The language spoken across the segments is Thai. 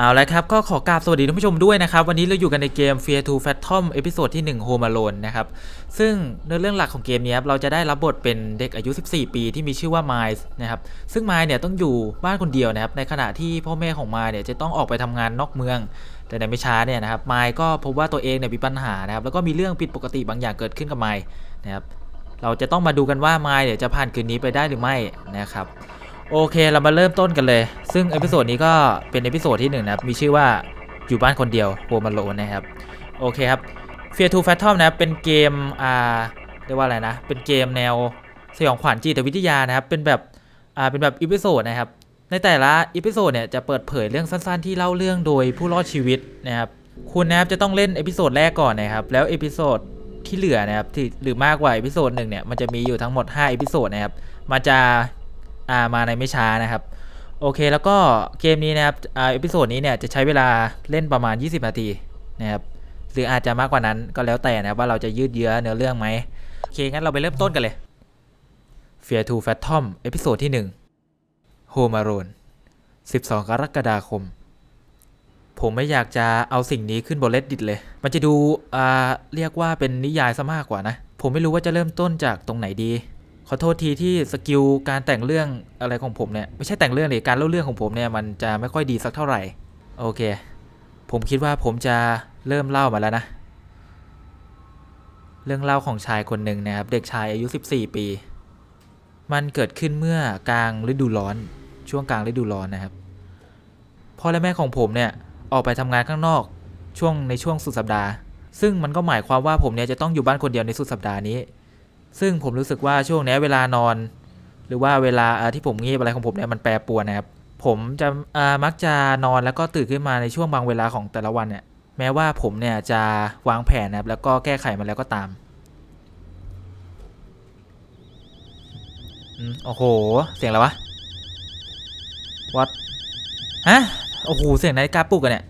เอาละครับก็ขอกราบสวัสดีท่านผู้ชมด้วยนะครับ วันนี้เราอยู่กันในเกม Fear to Phantom เอพิโซดที่ 1 Home Alone นะครับ ซึ่งเนื้อเรื่องหลักของเกมนี้ครับเราจะได้รับบทเป็นเด็กอายุ 14 ปีที่มีชื่อว่า Miles นะครับ ซึ่ง Miles เนี่ยต้องอยู่บ้านคนเดียวนะครับ ในขณะที่พ่อแม่ของ Miles เนี่ยจะต้องออกไปทำงานนอกเมือง แต่ในไม่ช้าเนี่ยนะครับ Miles ก็พบว่าตัวเองเนี่ยมีปัญหานะครับ แล้วก็มีเรื่องผิดปกติบางอย่างเกิดขึ้นกับ Miles นะครับ เราจะต้องมาดูกันว่า Miles เนี่ยจะผ่านคืนนี้ไปได้หรือไม่นะครับ โอเคเรามาเริ่มต้นกันเลย ซึ่งเอพิโซดนี้ก็เป็นเอพิโซดที่หนึ่งนะครับ มีชื่อว่าอยู่บ้านคนเดียวโฮมาโลนะครับ โอเคครับ Fear to Phantom นะครับเป็นเกมอ่าเรียกว่าอะไรนะ เป็นเกมแนวสยองขวัญจิตวิทยานะครับ เป็นแบบอ่าเป็นแบบอีพิโซดนะครับ ในแต่ละอีพิโซดเนี่ยจะเปิดเผยเรื่องสั้นๆ ที่เล่าเรื่องโดยผู้รอดชีวิตนะครับคุณนะครับจะต้องเล่นเอพิโซดแรกก่อนนะครับ แล้วเอพิโซดที่เหลือนะครับที่หรือมากกว่าเอพิโซดหนึ่งเนี่ยมันจะมีอยู่ทั้งหมด5เอพิโซดนะครับมันจะ อ่ามาในไม่ช้านะครับ โอเคแล้วก็เกมนี้นะครับอ่าเอพิโซดนี้เนี่ยจะใช้เวลาเล่นประมาณ 20 นาทีนะครับหรืออาจจะมากกว่านั้นก็แล้วแต่นะว่าเราจะยืดเยื้อเนื้อเรื่องไหมโอเคงั้นเราไปเริ่มต้นกันเลย Fear to Phantom เอพิโซดที่ 1 Home Alone 12 กรกฎาคม ผมไม่อยากจะเอาสิ่งนี้ขึ้นบน Reddit เลย มันจะดูอ่าเรียกว่าเป็นนิยายซะมากกว่านะ ผมไม่รู้ว่าจะเริ่มต้นจากตรงไหนดี ขอโทษทีที่สกิลการแต่งเรื่องอะไรของผมเนี่ยไม่ใช่แต่งเรื่องเลยการเล่าเรื่องของผมเนี่ยมันจะไม่ค่อยดีสักเท่าไหร่โอเค ผมคิดว่าผมจะเริ่มเล่ามาแล้วนะ เรื่องเล่าของชายคนหนึ่งนะครับ เด็กชายอายุ 14 ปี มันเกิดขึ้นเมื่อกลางฤดูร้อน ช่วงกลางฤดูร้อนนะครับพ่อและแม่ของผมเนี่ยออกไปทำงานข้างนอกช่วงในช่วงสุดสัปดาห์ ซึ่งมันก็หมายความว่าผมเนี่ยจะต้องอยู่บ้านคนเดียวในสุดสัปดาห์นี้ ซึ่งผมรู้สึกว่าช่วงนี้เวลานอน หรือว่าเวลาที่ผมงีบอะไรของผมเนี่ยมันแปรปรวนนะครับผมจะมักจะนอนแล้วก็ตื่นขึ้นมาในช่วงบางเวลาของแต่ละวันเนี่ยแม้ว่าผมเนี่ยจะวางแผนนะครับแล้วก็แก้ไขมันแล้วก็ตามอืมโอ้โห เสียงอะไรวะวัดฮะ โอ้โห เสียงนาฬิกาปลุกกันเนี่ย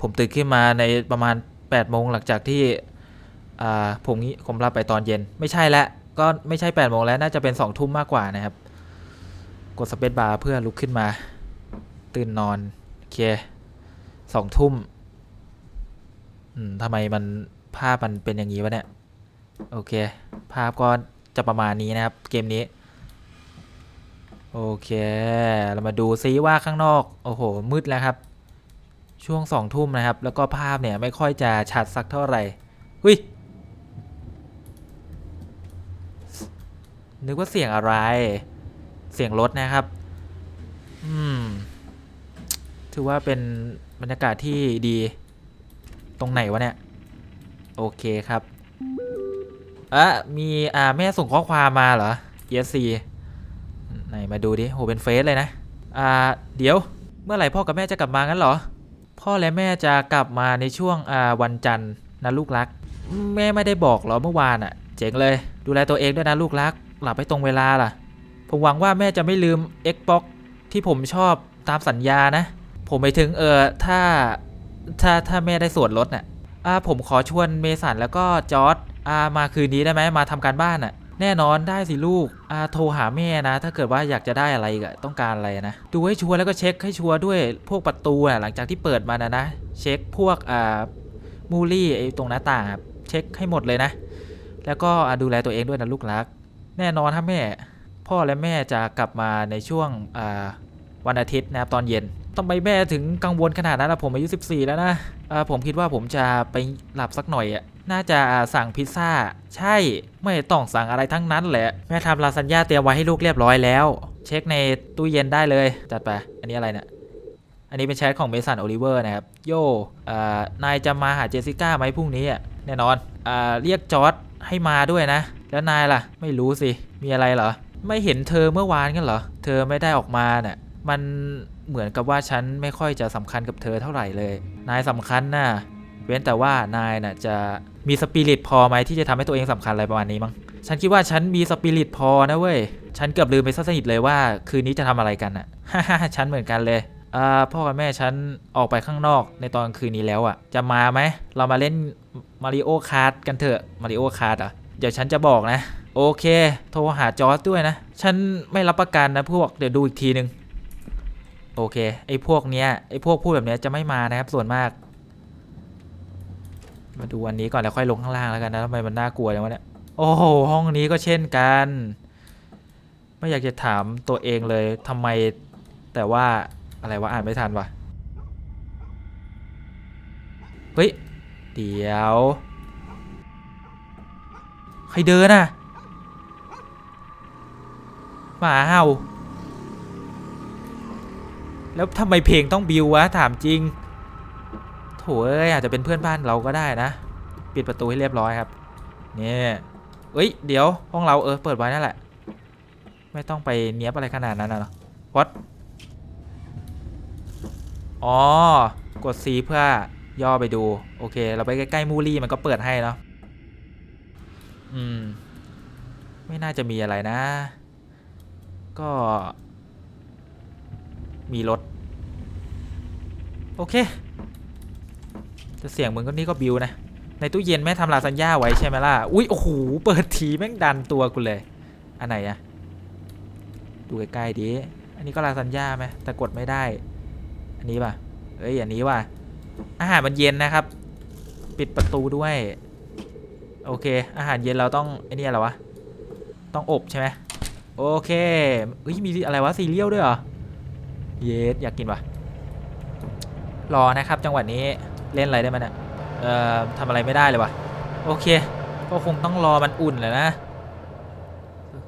ผมตื่นขึ้นมาในประมาณ8โมงหลังจากที่ อ่าผมงี้ผมหลับไปตอนเย็นไม่ใช่แล้วก็ไม่ใช่8ปดโมงแล้วน่าจะเป็น2องทุ่มมากกว่านะครับ กดสเปซบาร์เพื่อลุกขึ้นมา ตื่นนอนโอเคสองทุ่มอืมทำไมมันภาพมันเป็นอย่างนี้วะเนี่ย โอเค ภาพก็จะประมาณนี้นะครับ เกมนี้ โอเค เรามาดูซิว่าข้างนอก โอ้โห มืดแล้วครับ ช่วงสองทุ่มนะครับ แล้วก็ภาพเนี่ยไม่ค่อยจะชัดสักเท่าไหร่หุย นึกว่าเสียงอะไร เสียงรถนะครับ อืม ถือว่าเป็นบรรยากาศที่ดี ตรงไหนวะเนี่ย โอเคครับอะมีอ่าแม่ส่งข้อความมาเหรอ ESC ไหนมาดูดิโหเป็นเฟซเลยนะ อ่า เดี๋ยว เมื่อไหร่พ่อกับแม่จะกลับมางั้นเหรอ พ่อและแม่จะกลับมาในช่วงอ่าวันจันทร์นะลูกรัก แม่ไม่ได้บอกเหรอเมื่อวานอะ่ะ เจ๋งเลย ดูแลตัวเองด้วยนะลูกรัก หลับให้ตรงเวลาล่ะ ผมหวังว่าแม่จะไม่ลืม Xbox ที่ผมชอบตามสัญญานะ ผมไปถึงเออถ้าถ้าถ้าแม่ได้ส่วนลดน่ะอ่าผมขอชวนเมสันแล้วก็จอร์ดอ่ามาคืนนี้ได้ไหมมาทำการบ้านน่ะ แน่นอนได้สิลูกอ่าโทรหาแม่นะ ถ้าเกิดว่าอยากจะได้อะไรกอะต้องการอะไรนะ ดูให้ชัวร์แล้วก็เช็คให้ชัวร์ด้วยพวกประตูอะหลังจากที่เปิดมานะนะ เช็คพวกอ่ามูลี่ไอ้ตรงหน้าต่างเช็คให้หมดเลยนะ แล้วก็ดูแลตัวเองด้วยนะลูกรัก แน่นอนครับแม่ พ่อและแม่จะกลับมาในช่วงวันอาทิตย์นะครับตอนเย็นทำไมแม่ถึงกังวลขนาดนั้นล่ะผมอายุ 14 แล้วนะผมคิดว่าผมจะไปหลับสักหน่อยอะน่าจะสั่งพิซซ่า ใช่ไม่ต้องสั่งอะไรทั้งนั้นแหละ แม่ทำลาซานญ่าเตรียมไว้ให้ลูกเรียบร้อยแล้ว เช็คในตู้เย็นได้เลย จัดไป อันนี้อะไรเนี่ยอันนี้เป็นแชทของเมสันโอลิเวอร์นะครับ โย่นายจะมาหาเจสสิก้าไหมพรุ่งนี้อะแน่นอนอเรียกจอร์ด ให้มาด้วยนะ แล้วนายล่ะ ไม่รู้สิ มีอะไรเหรอ ไม่เห็นเธอเมื่อวานกันเหรอ เธอไม่ได้ออกมาเน่ะ มันเหมือนกับว่าฉันไม่ค่อยจะสำคัญกับเธอเท่าไหร่เลย นายสำคัญนะเว้นแต่ว่านายน่ะจะมีสปิริตพอไหมที่จะทำให้ตัวเองสำคัญอะไรประมาณนี้มั้ง ฉันคิดว่าฉันมีสปิริตพอนะเว้ย ฉันเกือบลืมไปซะสนิทเลยว่า คืนนี้จะทำอะไรกันอะฮ่าฮ่าฉันเหมือนกันเลยอ่าพ่อกับแม่ฉันออกไปข้างนอกในตอนคืนนี้แล้วอะ่ะ จะมาไหม เรามาเล่น มาริโอคาร์ดกันเถอะมาริโอคาร์ดอะเดี๋ยวฉันจะบอกนะ โอเค โทรหาจอร์จด้วยนะ ฉันไม่รับประกันนะพวกเดี๋ยวดูอีกทีนึง โอเค ไอ้พวกเนี้ยไอ้พวกพูดแบบเนี้ยจะไม่มานะครับส่วนมาก มาดูอันนี้ก่อนแล้วค่อยลงข้างล่างแล้วกันนะทำไมมันน่ากลัวอย่างวะเนี่ยโอ้โหห้องนี้ก็เช่นกัน ไม่อยากจะถามตัวเองเลยทำไมแต่ว่าอะไรวะอ่านไม่ทันวะเฮ้ย เดี๋ยว ใครเดินอะหมาเห่า แล้วทำไมเพลงต้องบิววะ ถามจริง โถเอ้ยอาจจะเป็นเพื่อนบ้านเราก็ได้นะ ปิดประตูให้เรียบร้อยครับนี่เอ้ย เดี๋ยวห้องเราเออเปิดไว้นั่นแหละ ไม่ต้องไปเนี้ยบอะไรขนาดนั้นนะเนาะวัดอ๋อ กด C เพื่อ ย่อไปดู โอเค เราไปใกล้ๆมูลี่มันก็เปิดให้เนาะอืม ไม่น่าจะมีอะไรนะ ก็ มีรถ โอเคแต่เสียงมึงก็นี่ก็บิวนะ ในตู้เย็นแม่ทำลาซานญ่าไว้ใช่ไหมล่ะ อุ้ยโอ้โห เปิดทีแม่งดันตัวกูเลย อันไหนอะดูใกล้ๆดิ อันนี้ก็ลาซานญ่าไหมแต่กดไม่ได้ อันนี้ป่ะ เอ้ย อันนี้ว่ะ อาหารมันเย็นนะครับ ปิดประตูด้วย โอเค อาหารเย็นเราต้องไอ้นี่อะไรวะ ต้องอบใช่ไหมโอเคเฮ้ยมีอะไรวะซีเรียลด้วยเหรอ เยสอยากกินวะรอนะครับจังหวะนี้เล่นอะไรได้มันเนี่ยเอ่อทำอะไรไม่ได้เลยวะโอเค ก็คงต้องรอมันอุ่นแหละนะ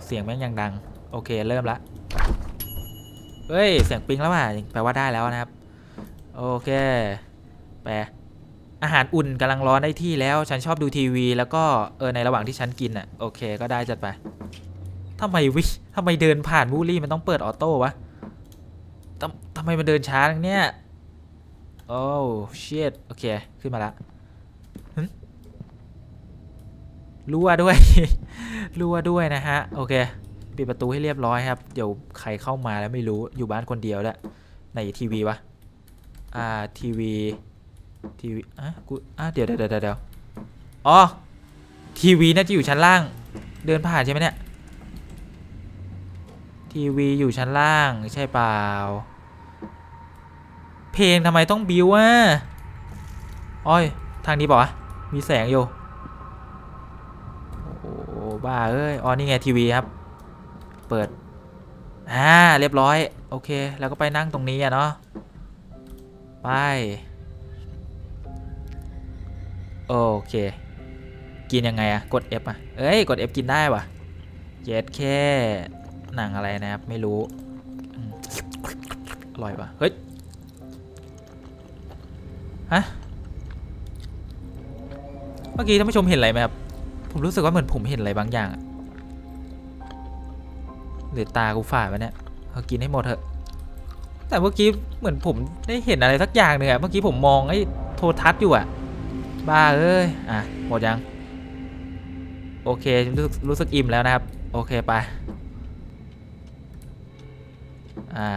เสียงแม่งยังดัง โอเคเริ่มละเฮ้ย เสียงปิงแล้วว่ะแปลว่าได้แล้วนะครับ โอเค แปลอาหารอุ่นกำลังร้อนได้ที่แล้ว ฉันชอบดูทีวี แล้วก็เออในระหว่างที่ฉันกินอะโอเคก็ได้จัดไปทำไมวิทำไมเดินผ่านบูลลี่มันต้องเปิดออโต้วะทำทำไมมันเดินช้าอย่างเนี้ยโอ้เชิตโอเคขึ้นมาละรั่วด้วยรั่วด้วยนะฮะโอเคปิดประตูให้เรียบร้อยครับ เดี๋ยวใครเข้ามาแล้วไม่รู้อยู่บ้านคนเดียวแล้วไหนทีวีวะอ่าทีวี ทีวีอะกูอะเดี๋ยวเดี๋ยวเดี๋ยวเดี๋ยวอ๋อทีวีน่าจะอยู่ชั้นล่าง เดินผ่านใช่ไหมเนี่ยทีวีอยู่ชั้นล่างใช่เปล่า เพลงทำไมต้องบิวอะอ้อยทางนี้บอกวะมีแสงอยู่โอ้โหบ้าเอ้ยอ๋อนี่ไงทีวีครับ เปิดอ่าเรียบร้อย โอเค แล้วก็ไปนั่งตรงนี้อะเนาะไป โอเค กินยังไงอะกด F อะเอ้ย กด F กินได้วะเจ็ดแค่หนังอะไรนะครับ ไม่รู้ อร่อยปะเฮ้ย ฮะ เมื่อกี้ท่านผู้ชมเห็นอะไรไหมครับ ผมรู้สึกว่าเหมือนผมเห็นอะไรบางอย่างหรือตากูฝาดวะเนี่ยเอากินให้หมดเถอะ แต่เมื่อกี้เหมือนผมได้เห็นอะไรสักอย่างหนึ่งอะเมื่อกี้ผมมองไอ้โทรทัศน์อยู่อะ บ้าเอ้ย อะ หมดยัง โอเครู้สึกรู้สึกอิ่มแล้วนะครับ โอเคไป อ่า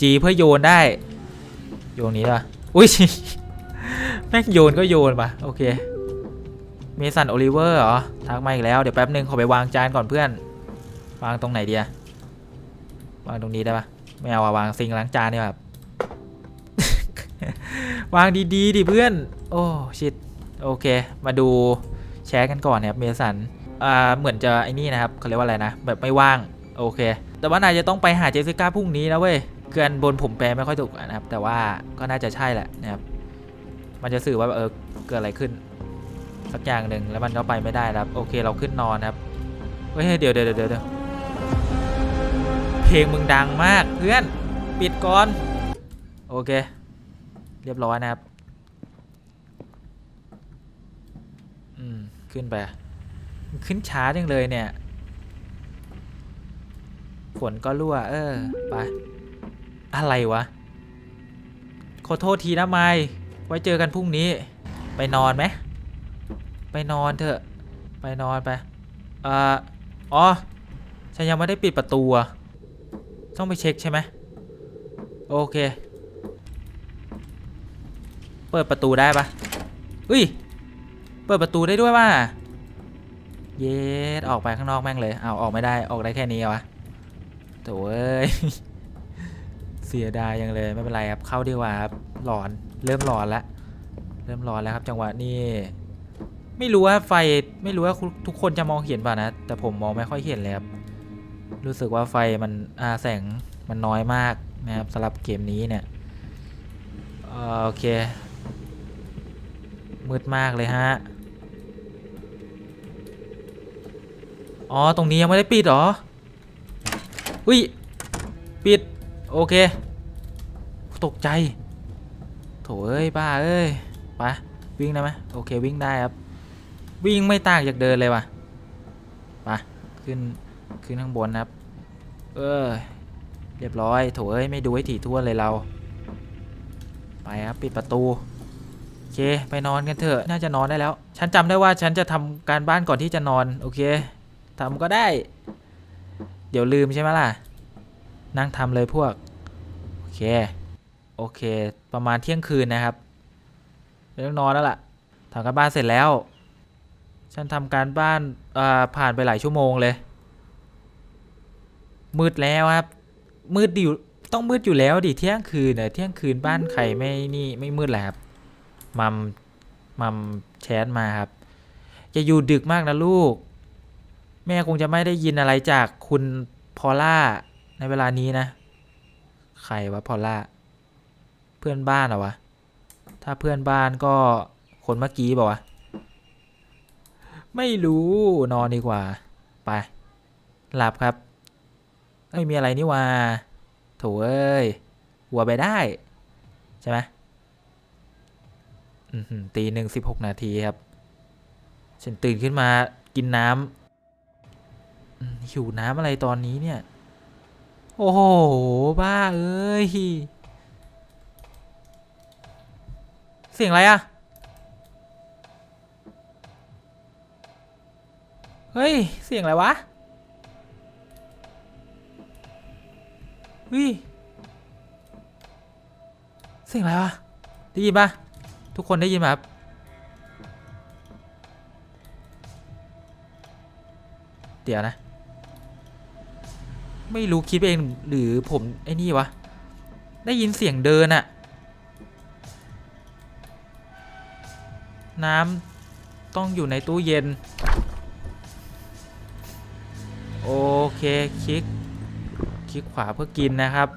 จีเพื่อโยนได้ โยนนี้ป่ะ อุ้ย แม่งโยนก็โยนป่ะ โอเค เมสันโอลิเวอร์เหรอ ทักมาอีกแล้ว เดี๋ยวแป๊บนึงขอไปวางจานก่อนเพื่อน วางตรงไหนดีอะวางตรงนี้ได้ป่ะ ไม่เอาวางซิงล้างจานนี่แบบวางดีๆดิเพื่อน โอ้ ชิต โอเค มาดูแชร์กันก่อนนะครับเมสันอ่าเหมือนจะไอ้นี่นะครับเขาเรียกว่าอะไรนะ แบบไม่ว่าง โอเค แต่ว่านายจะต้องไปหาเจสสิก้าพรุ่งนี้นะเว้ยคือนบนผมแปลไม่ค่อยถูกนะครับ แต่ว่าก็น่าจะใช่แหละนะครับ มันจะสื่อว่าเออเกิดอะไรขึ้น สักอย่างหนึ่งแล้วมันก็ไปไม่ได้แล้วโอเคเราขึ้นนอนครับเฮ้ยเดี๋ยวเดี๋ยวเดี๋ยวเพลงมึงดังมากเพื่อน ปิดก่อน โอเค เรียบร้อยนะครับ อืม ขึ้นไปขึ้นช้าจังเลยเนี่ยฝนก็รั่ว เออ ไป อะไรวะ ขอโทษทีนะไมไว้เจอกันพรุ่งนี้ ไปนอนไหม ไปนอนเถอะ ไปนอนไปเอ่ออ๋อ ฉันยังไม่ได้ปิดประตูอะต้องไปเช็คใช่ไหม โอเค เปิดประตูได้ปะอุ้ย เปิดประตูได้ด้วยว่ะเย็ดออกไปข้างนอกแม่งเลย เอาออกไม่ได้ ออกได้แค่นี้วะโถ่เอ้ย เสียดายยังเลย ไม่เป็นไรครับ เข้าดีกว่าครับ หลอน เริ่มหลอนแล้ว เริ่มหลอนแล้วครับ จังหวะนี้ ไม่รู้ว่าไฟ ไม่รู้ว่าทุกคนจะมองเห็นป่ะนะ แต่ผมมองไม่ค่อยเห็นเลยครับ รู้สึกว่าไฟมันอาแสงมันน้อยมากนะครับสำหรับเกมนี้เนี่ยอ่อโอเค มืดมากเลยฮะ อ๋อ ตรงนี้ยังไม่ได้ปิดหรอ อุ้ย ปิด โอเค ตกใจ โถเอ้ย บ้าเอ้ย ไป วิ่งได้ไหมโอเค วิ่งได้ครับ วิ่งไม่ต่างจากเดินเลยว่ะ ไป ขึ้น ขึ้นข้างบนนะครับ เออ เรียบร้อย โถเอ้ย ไม่ดูให้ถี่ถ้วเลยเรา ไปครับ ปิดประตูโอเค ไปนอนกันเถอะ น่าจะนอนได้แล้ว ฉันจำได้ว่าฉันจะทำการบ้านก่อนที่จะนอน โอเค ทำก็ได้ เดี๋ยวลืมใช่ไหมล่ะ นั่งทำเลยพวก โอเค โอเค ประมาณเที่ยงคืนนะครับไม่องนอนแล้วล่ะทำการบ้านเสร็จแล้ว ฉันทำการบ้านาผ่านไปหลายชั่วโมงเลย มืดแล้วครับ มืดอยู่ต้องมืดอยู่แล้วดิเที่ยงคืนเนี่ยเที่ยงคืนบ้านใครไม่นี่ไม่มืดแหละครับมัมมัมแชทมาครับจะอยู่ดึกมากนะลูก แม่คงจะไม่ได้ยินอะไรจากคุณพอล่าในเวลานี้นะ ใครวะพอล่า เพื่อนบ้านเหรอวะ ถ้าเพื่อนบ้านก็คนเมื่อกี้บอกวะ ไม่รู้นอนดีกว่า ไป หลับครับ เอ้ย มีอะไรนี่วะโถเอ้ย หัวไปได้ ใช่ไหมตีหนึ่งสิบหกนาทีครับ ฉันตื่นขึ้นมากินน้ำ หิวน้ำอะไรตอนนี้เนี่ย โอ้โห บ้า เอ้ย เสียงอะไรอะเฮ้ย เสียงอะไรวะเฮ้ยเสียงอะไรวะ ได้ยินปะทุกคนได้ยินไหมครับ เดี๋ยวนะ ไม่รู้คิดไปเองหรือผมไอ้นี่วะ ได้ยินเสียงเดินอะน้ำต้องอยู่ในตู้เย็น โอเค คลิก คลิกขวาเพื่อกินนะครับ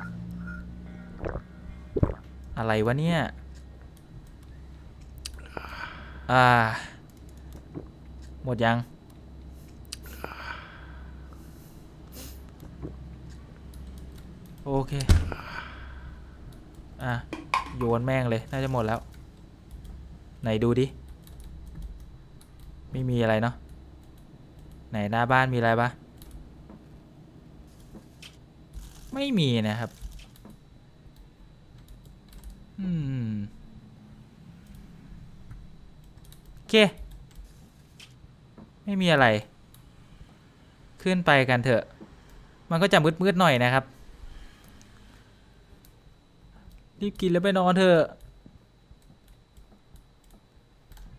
อะไรวะเนี่ย อ่า หมดยัง โอเค อะ โยนแม่งเลย น่าจะหมดแล้ว ไหนดูดิ ไม่มีอะไรเนาะ ไหนหน้าบ้านมีอะไรปะไม่มีนะครับ อืม โอเค ไม่มีอะไร ขึ้นไปกันเถอะ มันก็จะมืดๆหน่อยนะครับ รีบกินแล้วไปนอนเถอะ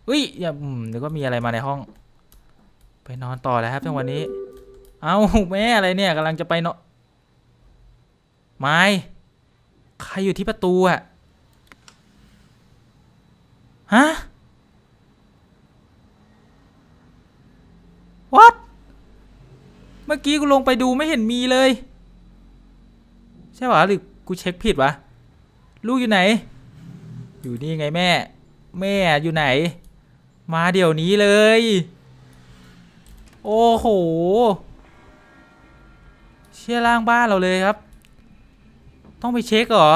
อุ้ยอย่าอืมเดี๋ยวก็มีอะไรมาในห้อง ไปนอนต่อแล้วครับจังหวะนี้ เอาแม่อะไรเนี่ยกำลังจะไปนอนไม้ใครอยู่ที่ประตูอะฮะ what เมื่อกี้กูลงไปดูไม่เห็นมีเลย ใช่ปะหรือกูเช็คผิดวะ ลูกอยู่ไหน อยู่นี่ไงแม่ แม่อยู่ไหน มาเดี๋ยวนี้เลย โอ้โห เชี่ยล่างบ้านเราเลยครับ ต้องไปเช็คเหรอ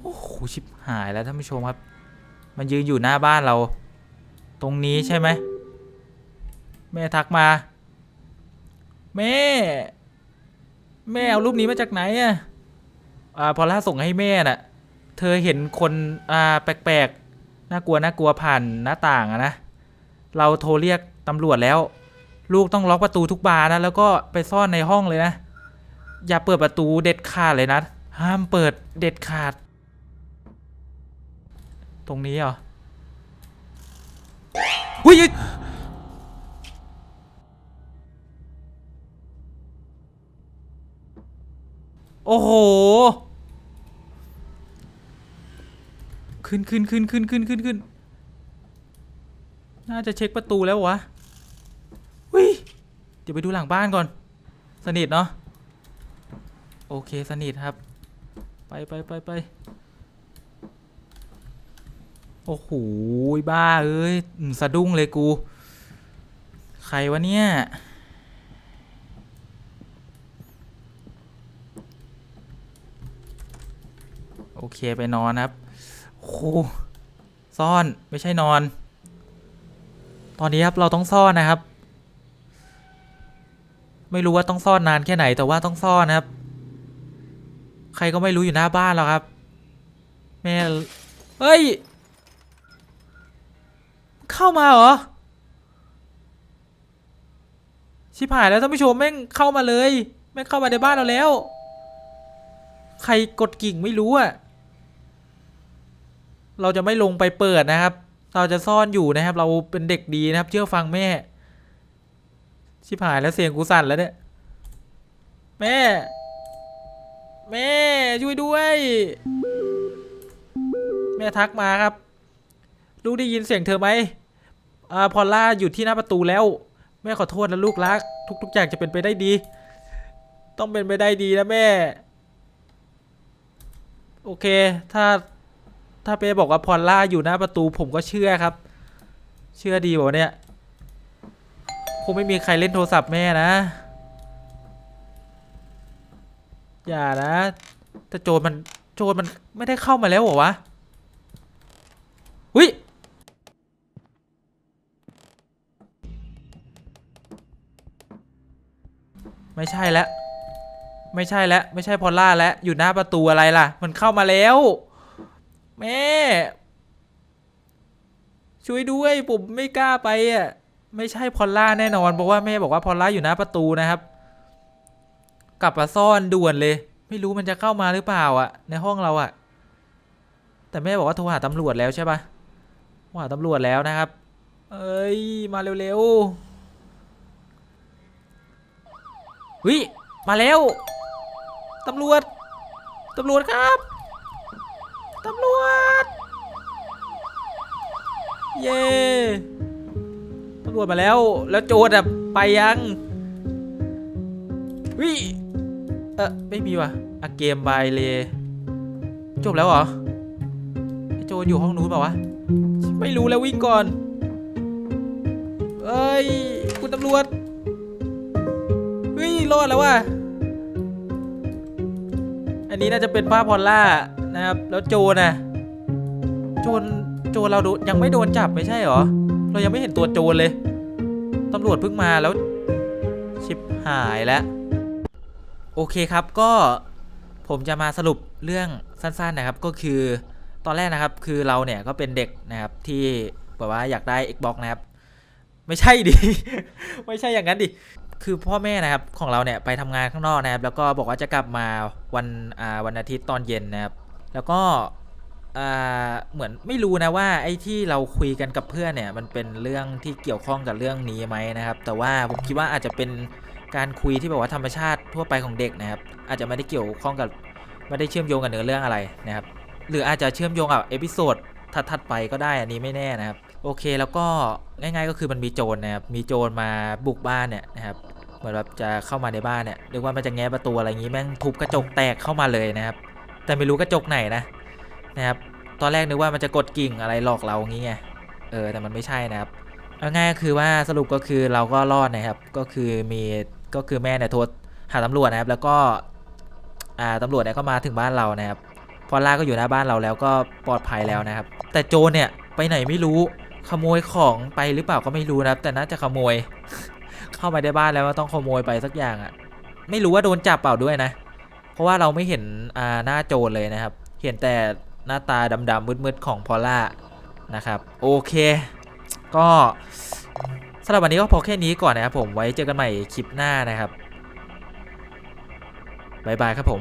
โอ้โห ชิบหายแล้วท่านผู้ชมครับ มันยืนอยู่หน้าบ้านเรา ตรงนี้ใช่ไหม แม่ทักมา แม่ แม่เอารูปนี้มาจากไหนอะ อ่าพอล่าส่งให้แม่น่ะ เธอเห็นคนอ่าแปลกๆ น่ากลัวน่ากลัวผ่านหน้าต่างอะนะ เราโทรเรียกตำรวจแล้ว ลูกต้องล็อกประตูทุกบานนะ แล้วก็ไปซ่อนในห้องเลยนะ อย่าเปิดประตูเด็ดขาดเลยนะ ห้ามเปิดเด็ดขาด ตรงนี้เหรอหุ้ยโอ้โห ขึ้นขึ้นขึ้นขึ้นขึ้นขึ้นขึ้นน่าจะเช็คประตูแล้ววะวิเดี๋ยวไปดูหลังบ้านก่อน สนิทเนาะ โอเคสนิทครับ ไปไปไปไปโอ้โหบ้าเอ้ยสะดุ้งเลยกู ใครวะเนี่ย โอเคไปนอนครับ โอ้โหซ่อนไม่ใช่นอน ตอนนี้ครับเราต้องซ่อนนะครับ ไม่รู้ว่าต้องซ่อนนานแค่ไหนแต่ว่าต้องซ่อนนะครับ ใครก็ไม่รู้อยู่หน้าบ้านแล้วครับ แม่เฮ้ย เข้ามาเหรอชิบหายแล้วท่านผู้ชมแม่งเข้ามาเลย แม่งเข้ามาในบ้านเราแล้ว ใครกดกิ่งไม่รู้อะ เราจะไม่ลงไปเปิดนะครับ เราจะซ่อนอยู่นะครับ เราเป็นเด็กดีนะครับ เชื่อฟังแม่ ชิบหายแล้วเสียงกูสั่นแล้วเนี่ย แม่ แม่ช่วยด้วย แม่ทักมาครับ ลูกได้ยินเสียงเธอไหมอ่าพอลล่าอยู่ที่หน้าประตูแล้ว แม่ขอโทษนะลูกรัก ทุกๆอย่างจะเป็นไปได้ดี ต้องเป็นไปได้ดีนะแม่ โอเค ถ้า ถ้าเป้บอกว่าพอลล่าอยู่หน้าประตูผมก็เชื่อครับ เชื่อดีบอกเนี่ยคงไม่มีใครเล่นโทรศัพท์แม่นะ อย่านะแต่โจรมันโจรมันไม่ได้เข้ามาแล้วเหรอวะหุยไม่ใช่แล้วไม่ใช่แล้วไม่ใช่พอลล่าแล้วอยู่หน้าประตูอะไรล่ะ มันเข้ามาแล้ว แม่ ช่วยด้วยผมไม่กล้าไปอะไม่ใช่พอลล่าแน่นอนเพราะว่าแม่บอกว่าพอลล่าอยู่หน้าประตูนะครับ กลับมาซ่อนด่วนเลย ไม่รู้มันจะเข้ามาหรือเปล่าอะ ในห้องเราอะ แต่แม่บอกว่าโทรหาตำรวจแล้วใช่ปะโทรหาตำรวจแล้วนะครับ เอ้ยมาเร็วๆวิมาแล้วตำรวจตำรวจครับ ตำรวจ เย้ตำรวจมาแล้ว แล้วโจรอะไปยังวิเออไม่มีว่ะอะเกมบายเลยจบแล้วเหรอโจรอยู่ห้องนู้นเปล่าวะ ไม่รู้แล้ววิ่งก่อน เอ้ย คุณตำรวจ เฮ้ย รอดแล้วว่ะ อันนี้น่าจะเป็นป้าพอลล่า นะครับ แล้วโจนะโจรโจรเราดนยังไม่โดนจับไม่ใช่หรอ เรายังไม่เห็นตัวโจรเลยตำรวจเพิ่งมาแล้ว ชิบหายแล้ว โอเคครับก็ผมจะมาสรุปเรื่องสั้นๆนะครับ ก็คือตอนแรกนะครับคือเราเนี่ยก็เป็นเด็กนะครับที่แบบว่าอยากได้ Xbox นะครับ ไม่ใช่ดิ ไม่ใช่อย่างนั้นดิ คือพ่อแม่นะครับของเราเนี่ยไปทำงานข้างนอกนะครับ แล้วก็บอกว่าจะกลับมาวันวันอาทิตย์ตอนเย็นนะครับ แล้วก็เหมือนไม่รู้นะว่าไอ้ที่เราคุยกันกับเพื่อนเนี่ยมันเป็นเรื่องที่เกี่ยวข้องกับเรื่องนี้ไหมนะครับ แต่ว่าผมคิดว่าอาจจะเป็นการคุยที่แบบว่าธรรมชาติทั่วไปของเด็กนะครับ อาจจะไม่ได้เกี่ยวข้องกับไม่ได้เชื่อมโยงกับเนื้อเรื่องอะไรนะครับ หรืออาจจะเชื่อมโยงกับเอพิโซดถัดๆไปก็ได้อันนี้ไม่แน่นะครับ โอเคแล้วก็ง่ายๆก็คือมันมีโจรนะครับมีโจรมาบุกบ้านเนี่ยนะครับเหมือนแบบจะเข้ามาในบ้านเนี่ยเรียกว่ามันจะแง้ประตูอะไรอย่างงี้แม่งทุบกระจกแตกเข้ามาเลยนะครับ แต่ไม่รู้กระจกไหนนะนะครับตอนแรกนึกว่ามันจะกดกิ่งอะไรหลอกเราอย่างงี้ไงเออแต่มันไม่ใช่นะครับเอาง่ายก็คือว่าสรุปก็คือเราก็รอดนะครับก็คือมีก็คือแม่เนี่ยโทรหาตำรวจนะครับ แล้วก็อ่าตำรวจเนี่ยก็มาถึงบ้านเรานะครับพอล่าก็อยู่หน้าบ้านเราแล้วก็ปลอดภัยแล้วนะครับ แต่โจรเนี่ยไปไหนไม่รู้ขโมยของไปหรือเปล่าก็ไม่รู้นะครับ แต่น่าจะขโมย เข้ามาในบ้านแล้วว่าต้องขโมยไปสักอย่างอะ่ะไม่รู้ว่าโดนจับเปล่าด้วยนะ เพราะว่าเราไม่เห็นอ่าหน้าโจรเลยนะครับ เห็นแต่หน้าตาดำๆมืดๆของพอล่านะครับโอเค ก็สำหรับวันนี้ก็พอแค่นี้ก่อนนะครับผมไว้เจอกันใหม่คลิปหน้านะครับบ๊ายบายครับผม